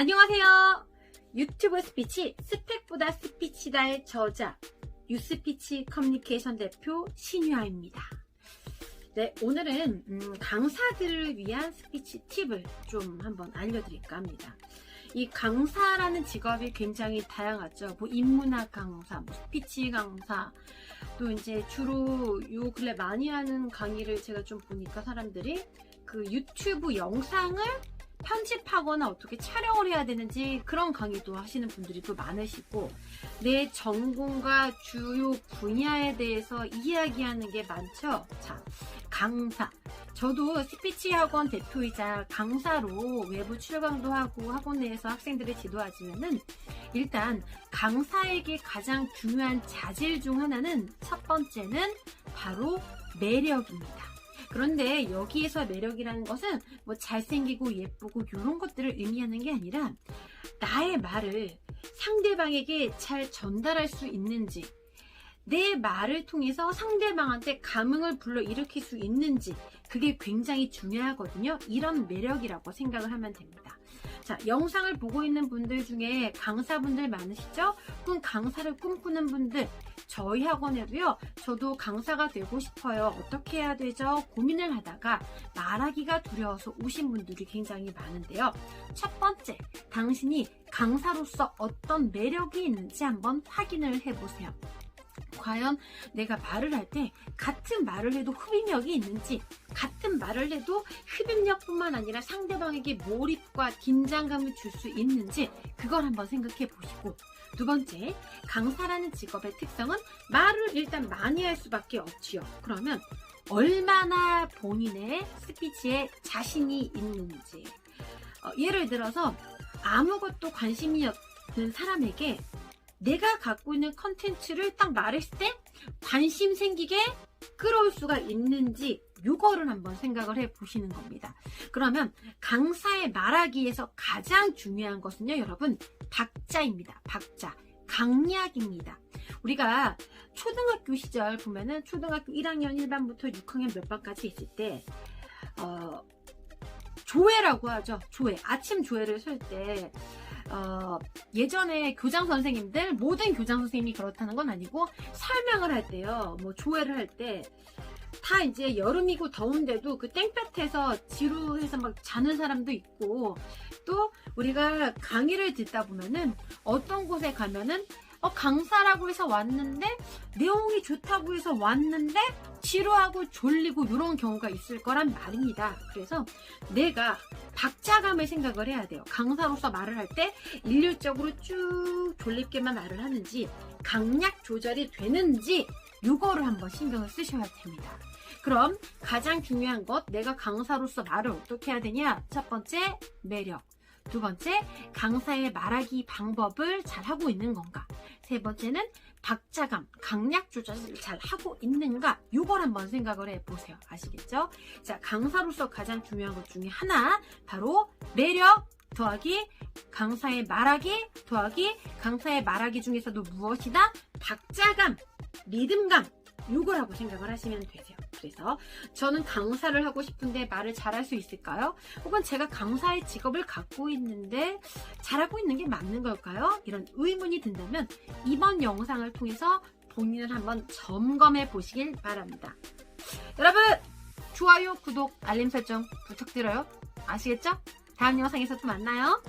안녕하세요. 유튜브 스피치 스펙보다 스피치다의 저자 유스피치 커뮤니케이션 대표 신유아입니다. 네, 오늘은 음, 강사들을 위한 스피치 팁을 좀 한번 알려드릴까 합니다. 이 강사라는 직업이 굉장히 다양하죠. 뭐 인문학 강사, 뭐 스피치 강사, 또 이제 주로 요 근래 많이 하는 강의를 제가 좀 보니까 사람들이 그 유튜브 영상을 편집하거나 어떻게 촬영을 해야 되는지 그런 강의도 하시는 분들이 또 많으시고 내 전공과 주요 분야에 대해서 이야기하는 게 많죠. 자, 강사. 저도 스피치 학원 대표이자 강사로 외부 출강도 하고 학원 내에서 학생들을 지도하지만은 일단 강사에게 가장 중요한 자질 중 하나는 첫 번째는 바로 매력입니다. 그런데 여기에서 매력이라는 것은 뭐 잘생기고 예쁘고 이런 것들을 의미하는 게 아니라 나의 말을 상대방에게 잘 전달할 수 있는지 내 말을 통해서 상대방한테 감흥을 불러 일으킬 수 있는지 그게 굉장히 중요하거든요. 이런 매력이라고 생각을 하면 됩니다. 자, 영상을 보고 있는 분들 중에 강사분들 많으시죠? 혹은 강사를 꿈꾸는 분들, 저희 학원에도요, 저도 강사가 되고 싶어요. 어떻게 해야 되죠? 고민을 하다가 말하기가 두려워서 오신 분들이 굉장히 많은데요. 첫 번째, 당신이 강사로서 어떤 매력이 있는지 한번 확인을 해보세요. 과연 내가 말을 할 때 같은 말을 해도 흡입력이 있는지 같은 말을 해도 흡입력뿐만 아니라 상대방에게 몰입과 긴장감을 줄 수 있는지 그걸 한번 생각해 보시고 두 번째 강사라는 직업의 특성은 말을 일단 많이 할 수밖에 없지요. 그러면 얼마나 본인의 스피치에 자신이 있는지 어, 예를 들어서 아무것도 관심이 없는 사람에게 내가 갖고 있는 컨텐츠를 딱 말했을 때 관심 생기게 끌어올 수가 있는지 요거를 한번 생각을 해 보시는 겁니다. 그러면 강사의 말하기에서 가장 중요한 것은요, 여러분, 박자입니다. 박자. 강약입니다. 우리가 초등학교 시절 보면은 초등학교 1학년 1반부터 6학년 몇 반까지 있을 때, 어, 조회라고 하죠. 조회. 아침 조회를 쓸 때, 어, 예전에 교장 선생님들, 모든 교장 선생님이 그렇다는 건 아니고, 설명을 할 때요, 뭐, 조회를 할 때, 다 이제 여름이고 더운데도 그 땡볕에서 지루해서 막 자는 사람도 있고, 또 우리가 강의를 듣다 보면은 어떤 곳에 가면은 어, 강사라고 해서 왔는데, 내용이 좋다고 해서 왔는데, 지루하고 졸리고 이런 경우가 있을 거란 말입니다. 그래서 내가 박자감을 생각을 해야 돼요. 강사로서 말을 할 때 일률적으로 쭉 졸립게만 말을 하는지, 강약 조절이 되는지, 요거를 한번 신경을 쓰셔야 됩니다. 그럼 가장 중요한 것, 내가 강사로서 말을 어떻게 해야 되냐? 첫 번째, 매력. 두 번째, 강사의 말하기 방법을 잘 하고 있는 건가? 세 번째는 박자감, 강약 조절을 잘 하고 있는가? 요걸 한번 생각을 해 보세요. 아시겠죠? 자, 강사로서 가장 중요한 것 중에 하나, 바로 매력 더하기 강사의 말하기 더하기 강사의 말하기 중에서도 무엇이다? 박자감, 리듬감, 요거라고 생각을 하시면 되세요. 그래서 저는 강사를 하고 싶은데 말을 잘할 수 있을까요? 혹은 제가 강사의 직업을 갖고 있는데 잘하고 있는 게 맞는 걸까요? 이런 의문이 든다면 이번 영상을 통해서 본인을 한번 점검해 보시길 바랍니다. 여러분, 좋아요, 구독, 알림 설정 부탁드려요. 아시겠죠? 다음 영상에서 또 만나요.